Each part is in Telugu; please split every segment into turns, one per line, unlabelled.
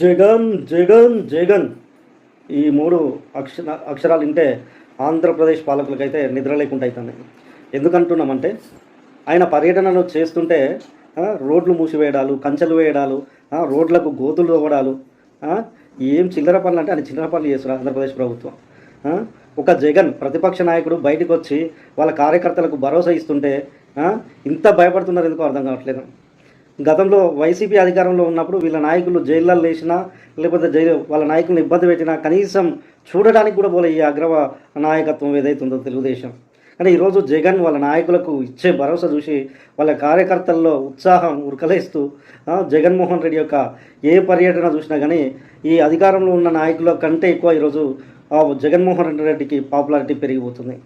జగన్ జగన్ జగన్. ఈ మూడు అక్షర అక్షరాలు వింటే ఆంధ్రప్రదేశ్ పాలకులకైతే నిద్ర లేకుండా అవుతుంది ఎందుకంటున్నామంటే ఆయన పర్యటనలు చేస్తుంటే రోడ్లు మూసివేయడాలు కంచెలు వేయడాలు రోడ్లకు గోతులు తవ్వడాలు ఏం చిల్లర పనులు అంటే ఆయన చిల్లర పనులు చేస్తారు ఆంధ్రప్రదేశ్ ప్రభుత్వం. ఒక జగన్ ప్రతిపక్ష నాయకుడు బయటకు వచ్చి వాళ్ళ కార్యకర్తలకు భరోసా ఇస్తుంటే ఇంత భయపడుతున్నారు ఎందుకో అర్థం కావట్లేదు. గతంలో వైసీపీ అధికారంలో ఉన్నప్పుడు వీళ్ళ నాయకులు జైళ్ళల్లో వేసినా లేకపోతే జైలు వాళ్ళ నాయకులను ఇబ్బంది పెట్టినా కనీసం చూడడానికి కూడా పోలే ఈ అగ్రవ నాయకత్వం ఏదైతే ఉందో తెలుగుదేశం. కానీ ఈరోజు జగన్ వాళ్ళ నాయకులకు ఇచ్చే భరోసా చూసి వాళ్ళ కార్యకర్తల్లో ఉత్సాహం ఉరకలేస్తూ జగన్మోహన్ రెడ్డి యొక్క ఏ పర్యటన చూసినా కానీ ఈ అధికారంలో ఉన్న నాయకుల కంటే ఎక్కువ ఈరోజు జగన్మోహన్ రెడ్డి రెడ్డికి పాపులారిటీ పెరిగిపోతుంది.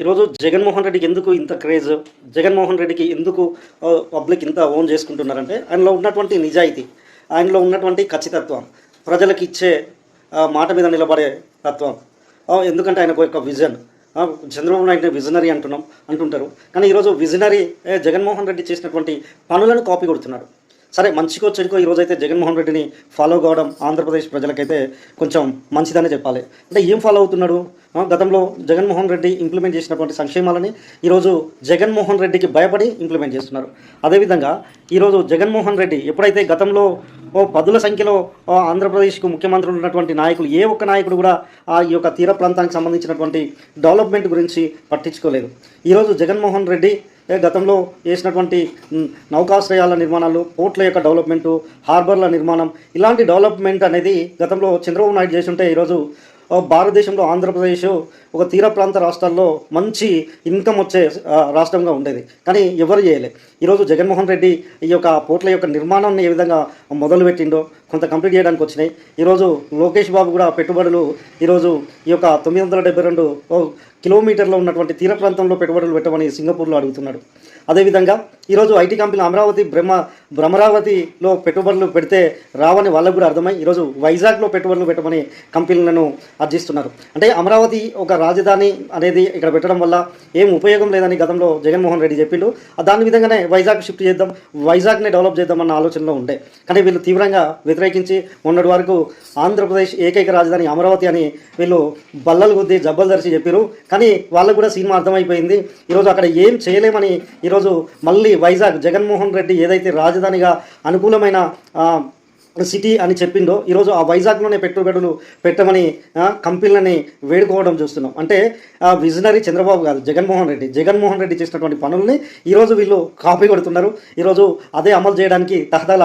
ఈరోజు జగన్మోహన్ రెడ్డికి ఎందుకు ఇంత క్రేజ్? జగన్మోహన్ రెడ్డికి ఎందుకు పబ్లిక్ ఇంత ఓన్ చేసుకుంటున్నారంటే ఆయనలో ఉన్నటువంటి నిజాయితీ ఆయనలో ఉన్నటువంటి ఖచ్చితత్వం ప్రజలకు ఇచ్చే మాట మీద నిలబడే తత్వం. ఎందుకంటే ఆయనకు యొక్క విజన్. చంద్రబాబు నాయుడు విజనరీ అంటున్నాం అంటుంటారు. కానీ ఈరోజు విజనరీ జగన్మోహన్ రెడ్డి చేసినటువంటి పనులను కాపీ కొడుతున్నారు. సరే మంచికో చెడుకో ఈరోజు అయితే జగన్మోహన్ రెడ్డిని ఫాలో కావడం ఆంధ్రప్రదేశ్ ప్రజలకైతే కొంచెం మంచిదనే చెప్పాలి. అంటే ఏం ఫాలో అవుతున్నాడు? గతంలో జగన్మోహన్ రెడ్డి ఇంప్లిమెంట్ చేసినటువంటి సంక్షేమాలని ఈరోజు జగన్మోహన్ రెడ్డికి భయపడి ఇంప్లిమెంట్ చేస్తున్నారు. అదేవిధంగా ఈరోజు జగన్మోహన్ రెడ్డి ఎప్పుడైతే గతంలో ఓ పదుల సంఖ్యలో ఆంధ్రప్రదేశ్కు ముఖ్యమంత్రులు ఉన్నటువంటి నాయకులు ఏ ఒక్క నాయకుడు కూడా ఆ ఈ యొక్క తీర ప్రాంతానికి సంబంధించినటువంటి డెవలప్మెంట్ గురించి పట్టించుకోలేదు. ఈరోజు జగన్మోహన్ రెడ్డి గతంలో చేసినటువంటి నౌకాశ్రయాల నిర్మాణాలు పోర్ట్ల యొక్క డెవలప్మెంటు హార్బర్ల నిర్మాణం ఇలాంటి డెవలప్మెంట్ అనేది గతంలో చంద్రబాబు నాయుడు చేస్తుంటే ఈరోజు భారతదేశంలో ఆంధ్రప్రదేశ్ ఒక తీర ప్రాంత రాష్ట్రాల్లో మంచి ఇన్కమ్ వచ్చే రాష్ట్రంగా ఉండేది. కానీ ఎవరు చేయలే. ఈరోజు జగన్మోహన్ రెడ్డి ఈ యొక్క పోర్ట్ల యొక్క నిర్మాణాన్ని ఏ విధంగా మొదలుపెట్టిండో కొంత కంప్లీట్ చేయడానికి వచ్చినాయి. ఈరోజు లోకేష్ బాబు కూడా పెట్టుబడులు ఈరోజు ఈ యొక్క తొమ్మిది వందల డెబ్బై రెండు ఓ కిలోమీటర్లో ఉన్నటువంటి తీర ప్రాంతంలో పెట్టుబడులు పెట్టమని సింగపూర్లో అడుగుతున్నాడు అదేవిధంగా ఈరోజు ఐటీ కంపెనీ అమరావతి బ్రహ్మ భ్రమరావతిలో పెట్టుబడులు పెడితే రావని వాళ్ళకు కూడా అర్థమై ఈరోజు వైజాగ్లో పెట్టుబడులు పెట్టమని కంపెనీలను అర్జిస్తున్నారు. అంటే అమరావతి ఒక రాజధాని అనేది ఇక్కడ పెట్టడం వల్ల ఏం ఉపయోగం లేదని గతంలో జగన్మోహన్ రెడ్డి చెప్పిండు. దాని విధంగానే వైజాగ్ షిఫ్ట్ చేద్దాం వైజాగ్ని డెవలప్ చేద్దామన్న ఆలోచనలో ఉండే. కానీ వీళ్ళు తీవ్రంగా వ్యతిరేకించి మొన్నటి వరకు ఆంధ్రప్రదేశ్ ఏకైక రాజధాని అమరావతి అని వీళ్ళు బల్లలు గుద్ది జబ్బలు దర్శి చెప్పారు కానీ వాళ్ళకు కూడా సినిమా అర్థమైపోయింది. ఈరోజు అక్కడ ఏం చేయలేమని ఈరోజు మళ్ళీ వైజాగ్ జగన్మోహన్ రెడ్డి ఏదైతే రాజధానిగా అనుకూలమైన సిటీ అని చెప్పిందో ఈరోజు ఆ వైజాగ్లోనే పెట్టుబడులు పెట్టమని కంపెనీలని వేడుకోవడం చూస్తున్నాం. అంటే ఆ విజనరీ చంద్రబాబు కాదు జగన్మోహన్ రెడ్డి. జగన్మోహన్ రెడ్డి చేసినటువంటి పనుల్ని ఈరోజు వీళ్ళు కాపీ కొడుతున్నారు. ఈరోజు అదే అమలు చేయడానికి తహదాలు